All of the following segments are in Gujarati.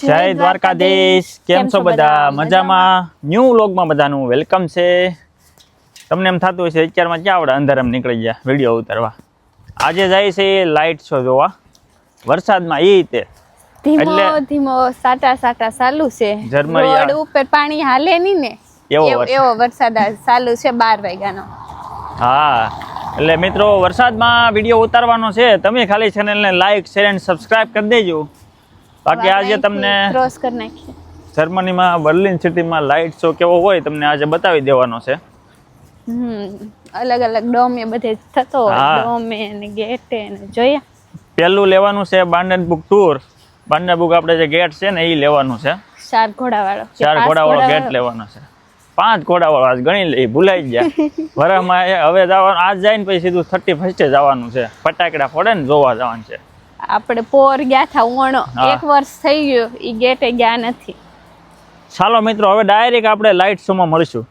જય દ્વારકાધીશ. કેમ છો બધા? મજામાં? ન્યૂ વ્લોગમાં બધાનું વેલકમ છે. તમને એમ થતું હશે અત્યારમાં ક્યાં આવડે અંધારામાં નીકળી ગયા? વીડિયો ઉતારવા. આજે જાય છે લાઇટ શો જોવા. વરસાદમાં એ રીતે ધીમો ધીમો સાટા સાટા ચાલુ છે. રોડ ઉપર પાણી હાલે નહીં ને? એવો એવો- વરસાદ. ચાલુ છે બાર વાગ્યાનો. હા. એટલે મિત્રો વરસાદમાં વીડિયો ઉતારવાનો છે. તમે ખાલી ચેનલને લાઈક શેર એન્ડ સબસ્ક્રાઇબ કરી દેજો. બાકી આજે તમને ક્રોસ કરી નાખીએ. જર્મનીમાં બર્લિન સિટીમાં લાઇટ શો કેવો હોય તમને આજે બતાવી દેવાનો છે. અલગ અલગ ડોમ એ બધે થતો ડોમ ને ગેટ ને જોયા. પહેલું લેવાનું છે બાંડનબુક ટૂર બાંડનબુક આપણે જે ગેટ છે ને એ લેવાનું છે. ચાર ઘોડાવાળો ચાર ઘોડાવાળો ગેટ લેવાનો છે. પાંચ ઘોડાવાળો આજ ગણી લઈ ભૂલાઈ ગયા. વરસમાં એ હવે જવાનું આજ જાય ને પછી સીધું થર્ટી ફર્સ્ટે જવાનું છે. ફટાકડા ફોડે ને જોવા જવાનું છે. આપણે પોર ગયા થા ઉણો. એક વર્ષ થઈ ગયું ઈ ગેટે ગયા નથી. ચાલો મિત્રો હવે ડાયરેક્ટ આપણે લાઇટ શોમાં મળીશું.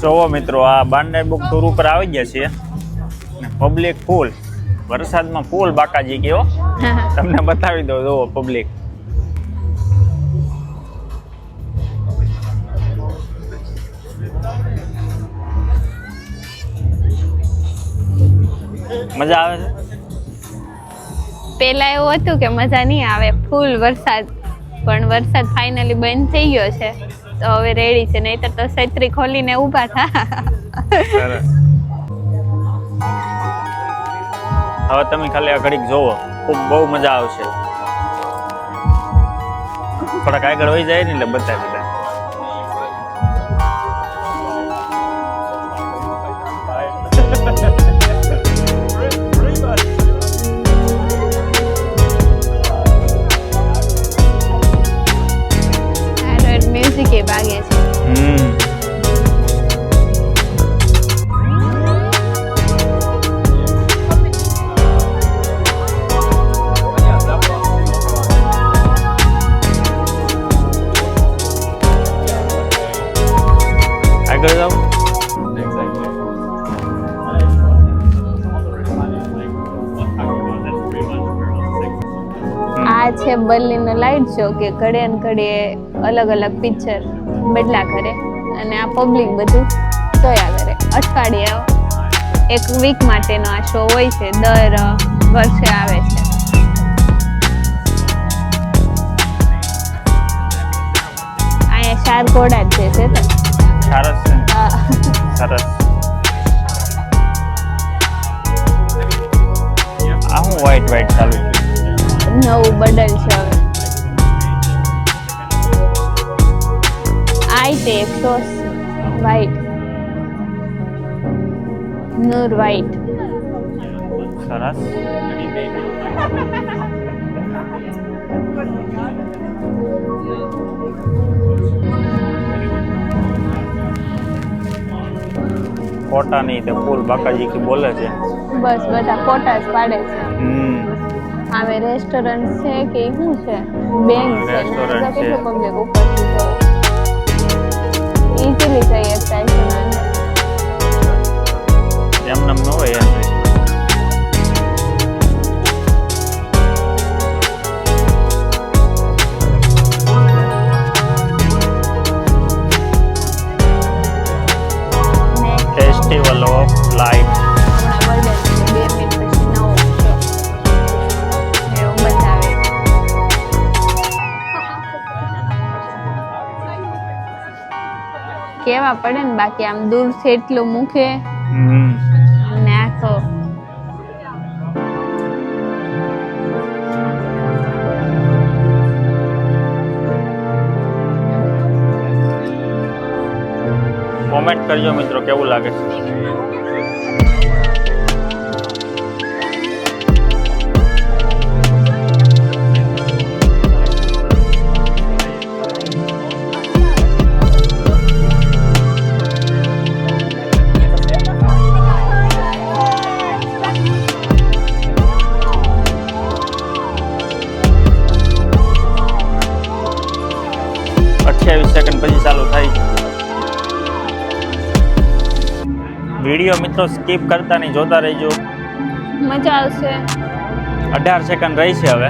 જોવો મિત્રો આ બાંડનબુક ટૂર ઉપર આવી ગયા છીએ. પબ્લિક ફૂલ વરસાદમાં ફૂલ બાકાજી ગયો. તમને બતાવી દો જોવો પબ્લિક મજા આવે છે? પેલા એવું હતું કે મજા નહીં આવે ફૂલ વરસાદ. પણ વરસાદ ફાઇનલી બંધ થઈ ગયો છે. તો હવે રેડી છે. નહીતર તો છત્રી ખોલીને ઊભા થા. હવે તમે ખાલી આ ઘડીક જોવો ખૂબ બહુ મજા આવશે. થોડાક આગળ હોય જાય ને એટલે બધા બધા છે બર્લિનનો લાઇટ શો કે ઘડે ને ઘડે અલગ અલગ પિક્ચર બદલા કરે અને આ પબ્લિક બધું જોયા કરે અઠવાડિયે એક વીક માટેનો આ શો હોય છે દર વર્ષે આવે છે. અહીંયા ચાર ઘોડા જ છે સરસ સરસ. આ હું વ્હાઈટ વ્હાઈટ ચાલુ છે નવું બદલ છે હવે. આઈ તે સોસ વ્હાઈટ નૂર વ્હાઈટ સરસ ખોટા નહીં તે ફૂલ બાકાજી કે બોલે છે. બસ બધા કોટા જ પાડે છે. હમ. સામે રેસ્ટોરન્ટ છે કે શું છે? બેંક છે. તો. છે. ઇઝીલી જઈ પડે ને બાકી આમ દૂરથી એટલું મૂકે. ને આખો કોમેન્ટ કરજો મિત્રો કેવું લાગે છે? અઠ્યાવીસ સેકન્ડ પછી ચાલુ થાય. વીડિયો મિત્રો સ્કીપ કરતા નહીં જોતા રહેજો. મજા આવશે. અઢાર સેકન્ડ રહી છે હવે.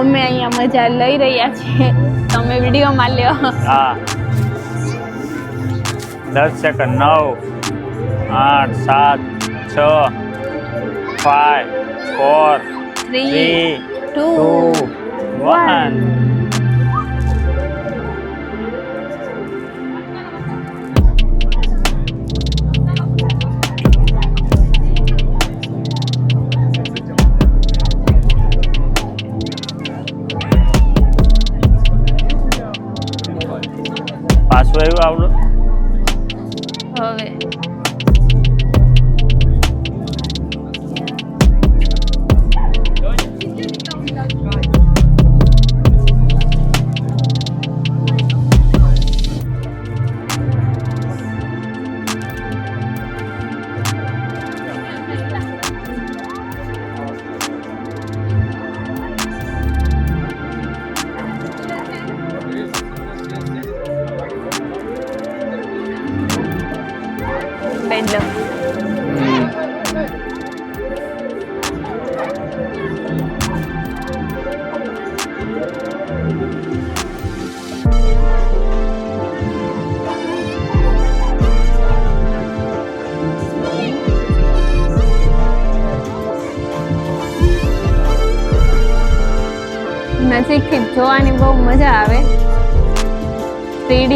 અમે અહીંયા મજા લઈ રહ્યા છીએ. તમે વિડીયોમાં લ્યો. હા. દસ સેકન્ડ નવ આઠ સાત છ five four three two one આવ્યું આવડું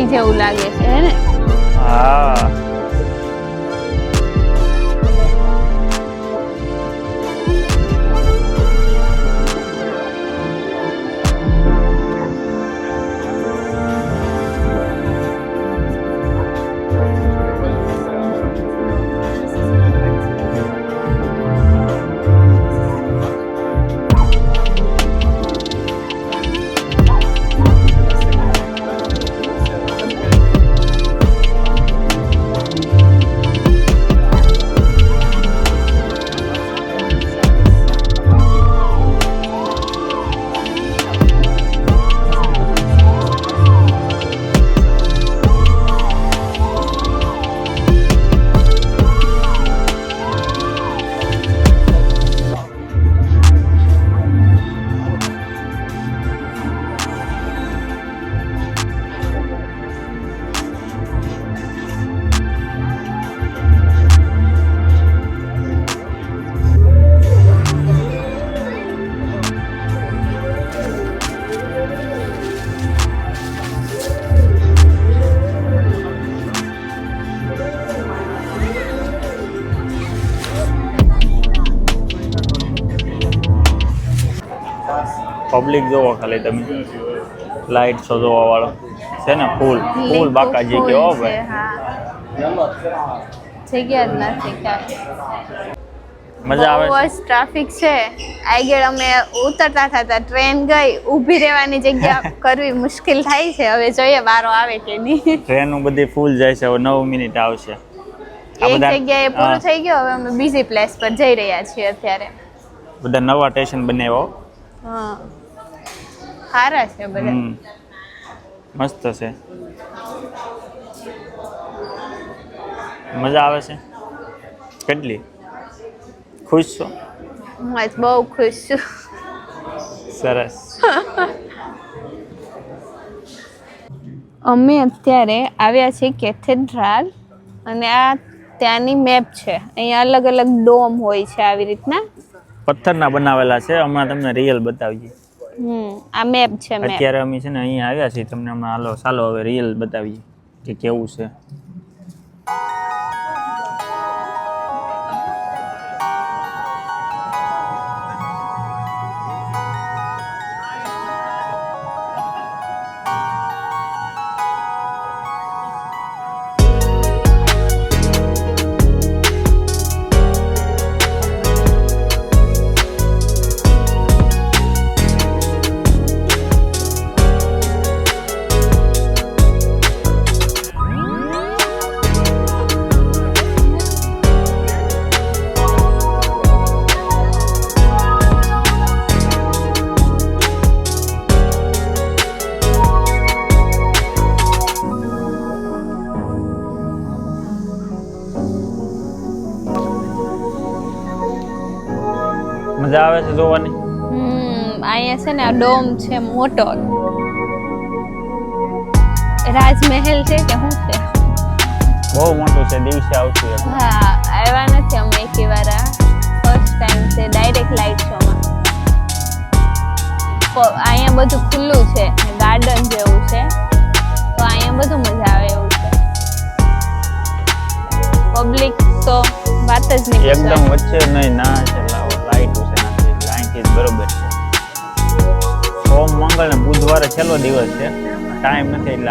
જેવું લાગે છે હે ને? પબ્લિક જોવો ખાલી તમે. લાઈટ શો જોવા વાળો છે ને? ફૂલ ફૂલ બાકાજી કે ઓ ભાઈ? જગ્યા જ નથી કાંઈ. મજા આવે બહુ જ ટ્રાફિક છે. આગળ અમે ઉતરતા થતા ટ્રેન ગઈ ઊભી રહેવાની જગ્યા કરવી મુશ્કેલ થાય છે. હવે જોઈએ વારો આવે કે નહીં. ટ્રેનો બધી ફૂલ જાય છે. હવે નવ મિનિટ આવશે. આ એક જગ્યાએ પૂરું થઈ ગયો. હવે અમે બીજી પ્લેસ પર જઈ રહ્યા છીએ અત્યારે. બધા નવા સ્ટેશન બનાવ્યો હા. સારા છે બધા. મસ્ત છે. મજા આવે છે? કેટલી? ખુશ છો? હું બહુ ખુશ છું. સરસ. અમે અત્યારે આવ્યા છીએ કેથેડ્રાલ અને આ ત્યાંની મેપ છે. અહીંયા અલગ અલગ ડોમ હોય છે આવી રીતના. પથ્થરના બનાવેલા છે. હમણાં તમને રિયલ બતાવીએ. હમ, આ મેપ છે મેપ અત્યારે અમે છે ને અહીંયા આવ્યા છીએ, તમને હમણાં હાલો, ચાલો હવે રિયલ બતાવીએ કે કેવું છે. છે ને આ ડોમ છે મોટો. રાજમહેલ છે કે શું છે? બહુ મોટું છે દિવસે આવશે. હા આવ્યા નથી અમે એક વાર ફર્સ્ટ ટાઈમ છે ડાયરેક્ટ લાઇટ શોમાં અહીંયા બધું ખુલ્લું છે ગાર્ડન જેવું છે. તો અહીંયા બધું મજા આવે એવું છે. પબ્લિક તો વાત જ નહીં એકદમ વચ્ચે નહીં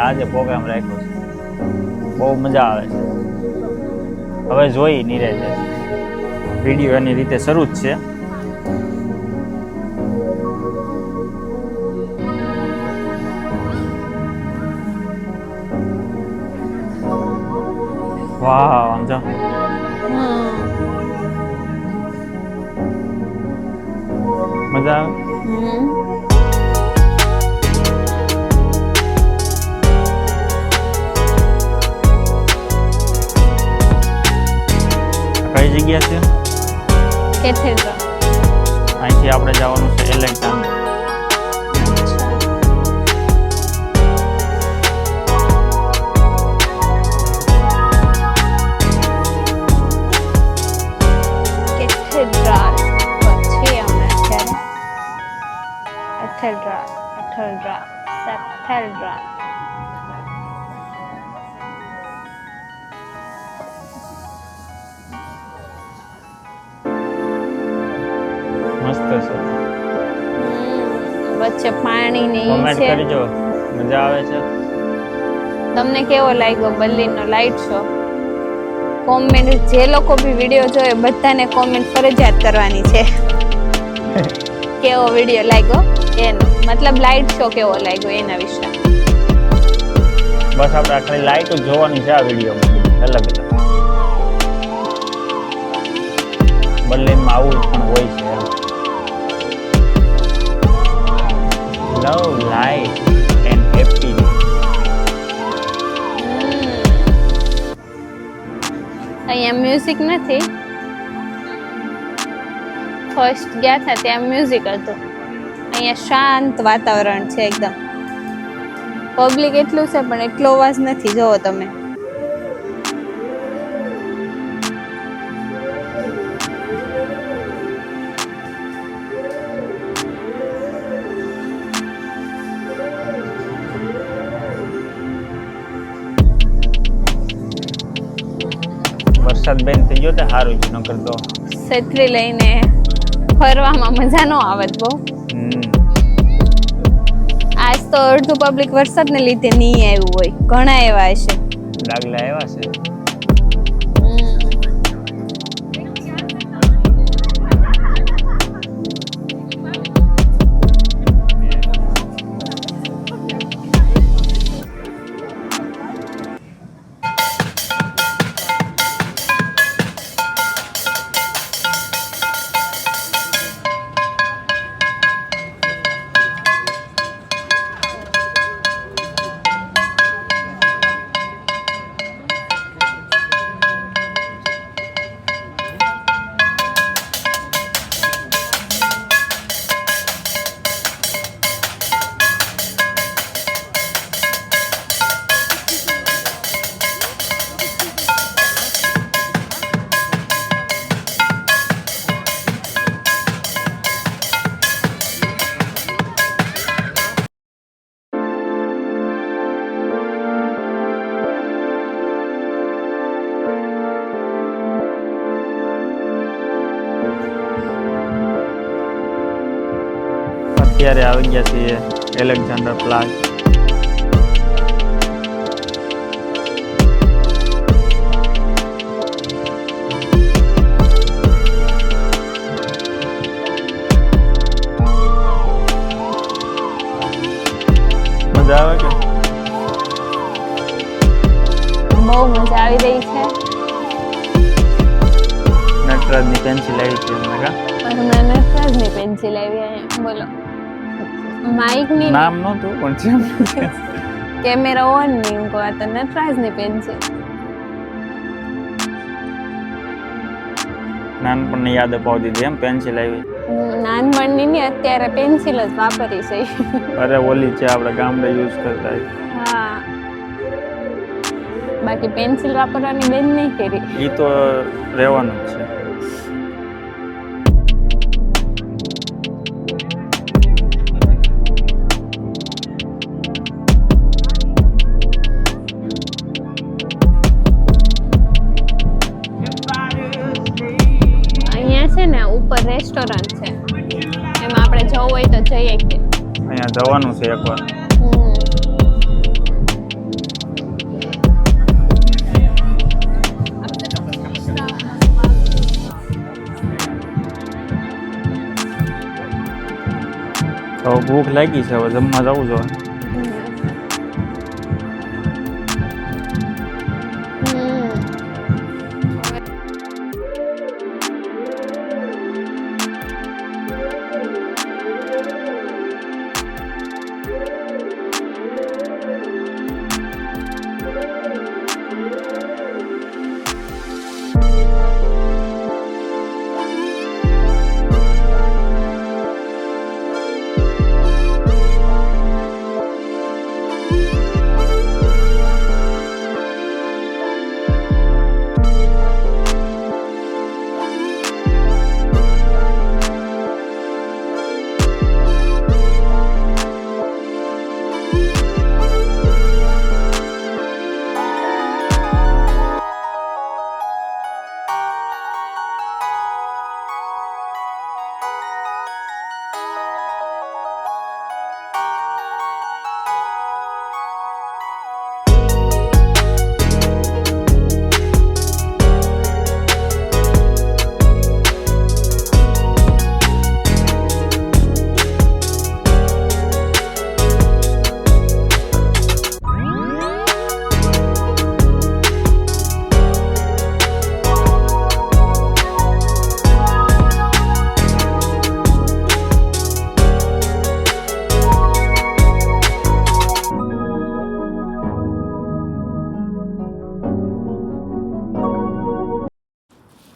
આજે પ્રોગ્રામ રાખ્યો છે. બહુ મજા આવે છે. હવે જોઈ નીરે છે વીડિયો એની રીતે શરૂ જ છે. વાહ આમ જો મજા આવે? કઈ જગ્યા છે? કેથેડ્રલ. અહીંથી આપણે જવાનું છે એલેક્ઝાન્ડર કેથેડ્રલ. પછી અમે વચ્ચે પાણી ને ઈ છે. કરજો. મજા આવે છે? તમને કેવો લાગ્યો બર્લિનનો લાઇટ શો? કોમેન્ટ જે લોકો બી વીડિયો જોવે બધાને કોમેન્ટ ફરજિયાત કરવાની છે. કેવો વીડિયો લાગ્યો? એનો. મતલબ લાઇટ શો કેવો લાગ્યો એના વિશે? બસ આપણે આ ખાલી લાઈટ જોવાની છે આ વિડીયોમાં અલગ અલગ. બર્લિનમાં આવું પણ હોય છે લવ life and happiness. અહીંયા મ્યુઝિક નથી. ફર્સ્ટ ગયા હતા ત્યાં મ્યુઝિક હતું. અહીંયા શાંત વાતાવરણ છે એકદમ. પબ્લિક એટલું છે, પણ એટલો અવાજ નથી. જોવો તમે. વરસાદ બેન થઈ ગયો તો સારું છે. નકર તો છત્રી લઈને ફરવામાં મજા ન આવત બહુ. આજ તો અડધું પબ્લિક વરસાદને લીધે નહીં આવ્યું હોય. ઘણા એવા હશે. ડાગલા એવા છે. અત્યારે આવી ગયા છીએ એલેક્ઝાન્ડર પ્લાઝ. નામ નહોતું પણ જેમ કેમેરા ઓનની હું કહું આ તો નટરાજની પેન્સિલ નાનપણની યાદ અપાવતી હતી એમ પેન્સિલ આવી. નાનપણની ની અત્યારે પેન્સિલ જ વાપરી છે. અરે ઓલી છે આપણે ગામડે યુઝ કરતા હા. બાકી પેન્સિલ વાપરવાની બેન નહીં કરી. એ તો રહેવાનું જ છે. જવાનું છે એકવાર તો ભૂખ લાગી છે હવે જમવા જવું જોઈએ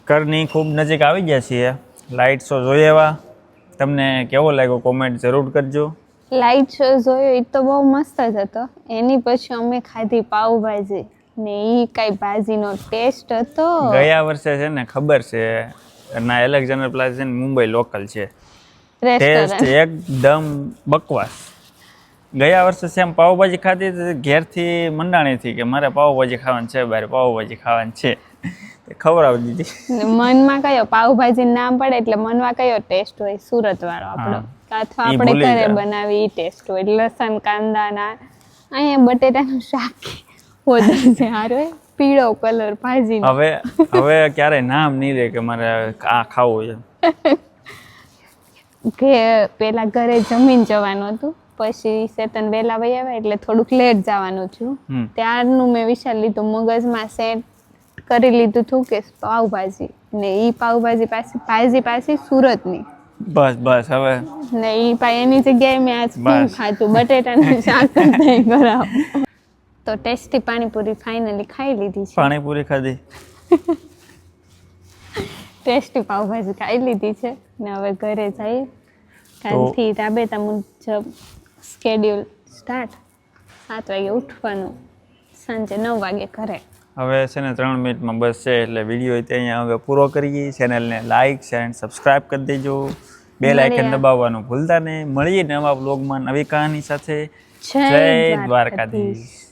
ઘરની ખૂબ નજીક આવી ગયા છીએ. લાઇટ શો જોઈએ એવા તમને કેવો લાગ્યો કોમેન્ટ જરૂર કરજો. લાઇટ શો જોયો એ તો બહુ મસ્ત જ હતો. એની પછી અમે ખાધી પાઉભાજી. ને એ કઈ ભાજીનો ટેસ્ટ હતો. ગયા વર્ષે છે ને ખબર છે ના એલેક્ઝાન્ડર પ્લાઝા છે ને મુંબઈ લોકલ છે. ટેસ્ટ એકદમ બકવાસ. ગયા વર્ષે સેમ પાવભાજી ખાધી ઘેરથી મંડાણી થી કે મારે પાવભાજી ખાવાની છે બારે પાઉભાજી ખાવાની છે. ખવડાવી દીધી. મનમાં કયો? પાવભાજી નામ પડે એટલે મનમાં કયો ટેસ્ટ હોય? સુરત વાળો આપણો અથવા આપણે ઘરે બનાવી એ ટેસ્ટ હોય. લસણ કાંદાના અહીંયા બટેટાનું શાક વધુ છે. હારો પીળો કલર ભાજી. હવે હવે ક્યારે નામ નહીં રહે કે મારે આ ખાવું છે. કે પેલા ઘરે જમીન જવાનું હતું. પછી સેતન વહેલા વહી આવ્યા એટલે થોડુંક લેટ જવાનું થયું. ત્યારનું મેં વિચાર લીધું. મગજમાં સેટ કરી લીધું હતું કે પાવભાજી ને ઈ પાવભાજી પાછી પાજી પાછી સુરતની. બસ બસ હવે ને ઈ પા એની જગ્યાએ મેં આજ શું. ખાધું? બટેટાનું શાક નહીં કરાવ. તો ટેસ્ટી પાણીપુરી ફાઇનલી ખાઈ લીધી છે. પાણીપુરી ખાધી. ટેસ્ટી પાઉભાજી ખાઈ લીધી છે. ને હવે ઘરે જઈએ. કાલથી રાબેતા મુજબ સ્કેડ્યુલ સ્ટાર્ટ સાત વાગે ઉઠવાનું. સાંજે નવ વાગે ઘરે. હવે છે ને ત્રણ મિનિટમાં બસ છે એટલે વીડિયો અહીંયા હવે પૂરો કરીએ. ચેનલને લાઇક શેર અને સબસ્ક્રાઇબ કરી દેજો. બે લાઇકન દબાવવાનું ભૂલતા નહીં. મળીએ નવા બ્લોગમાં નવી કહાની સાથે. જય દ્વારકાધીશ.